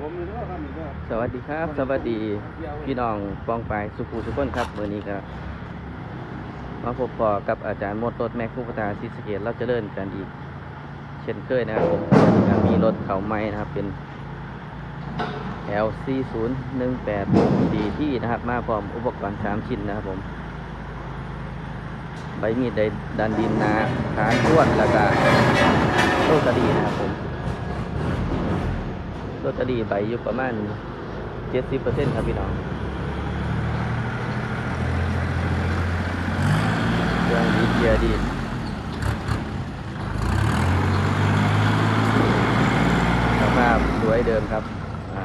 ผมนี่ก็ทำอีกแล้วสวัสดีครับ สวัสดีพี่น้องปองไปสุภูสุขนครับเมื่อนี้ก็มาพบปอกับอาจารย์มดรถแม็กผู้พัฒนาศิสเกตเราจะเริ่มกันอีก เช่นเคยนะครับผมมีรถเขาไม้นะครับเป็น LC 0 1 8 4ที่นะครับมาพร้อมอุปกรณ์ 3 ชิ้นนะครับผม ใบมีดด้ดันดินนาขาทวดแล้วก็โรตารีนะครับผม โรตารีใบอยู่ประมาณ70%ครับพี่น้องเครื่องดีเกียร์ดีสภาพสวยเดิมครับอ่า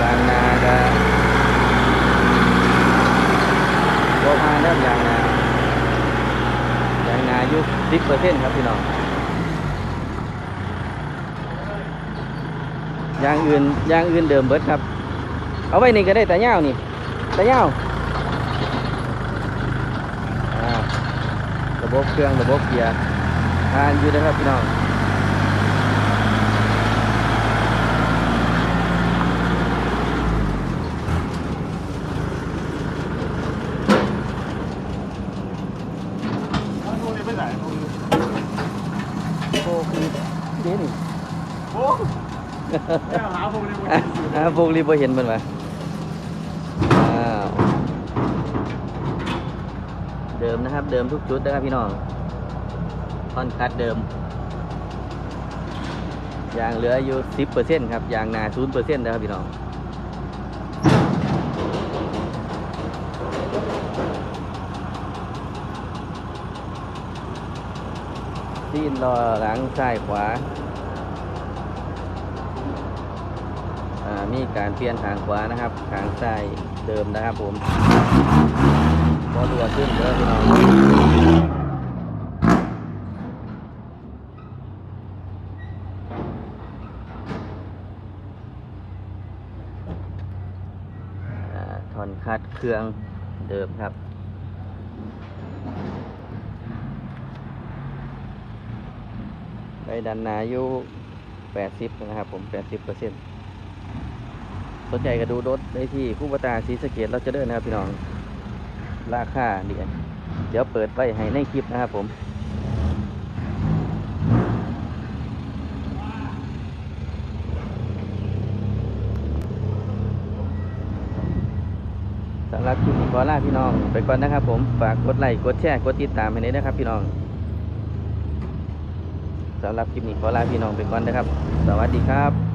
ยางนาก็โบพาเริ่มยางนายางนาอายุ10%ครับพี่น้อง ยางอื่นยางอื่นเดิมเบิดครับ เอาไว้นี่ก็ได้แต่เงาวนี่แต่เงาวอ่าระบบเครื่องระบบเกียร์ทานอยู่นะครับพี่น้องโอ้คือเด่นโอ้แค่ หาผมเลยวันอะนี้อะพวกรีบเห็นมันมาอ้าวเดิมนะครับ เดิมทุกชุดนะครับพี่น้องคอนคัดเดิมยางเหลืออยู่สิบเปอร์เซ็นต์ครับยางหนาศูนย์เปอร์เซ็นต์นะครับพี่น้องซีนรอหลังซ้ายขวา มีการเปลี่ยนทางขวานะครับทางซ้ายเดิมนะครับผมพอตัวขึ้นเยอะพี่น้องถอนคัดเครื่องเดิมครับไปดันหนาอยู่80 นะครับผม 80เปอร์เซ็นต์ สนใจก็ดูรถได้ที่คู่ปตาศรีสะเกดเราจะเดินนะครับพี่น้อง ราคาเดียวเดี๋ยวเปิดไว้ให้ในคลิปนะครับผมสำหรับคลิปนี้ขอลาพี่น้อง ไปก่อนนะครับผมฝากกดไลค์กดแชร์กดติดตามให้ด้วยนะครับพี่น้องสำหรับคลิปนี้ขอลาพี่น้องไปก่อนนะครับ สวัสดีครับ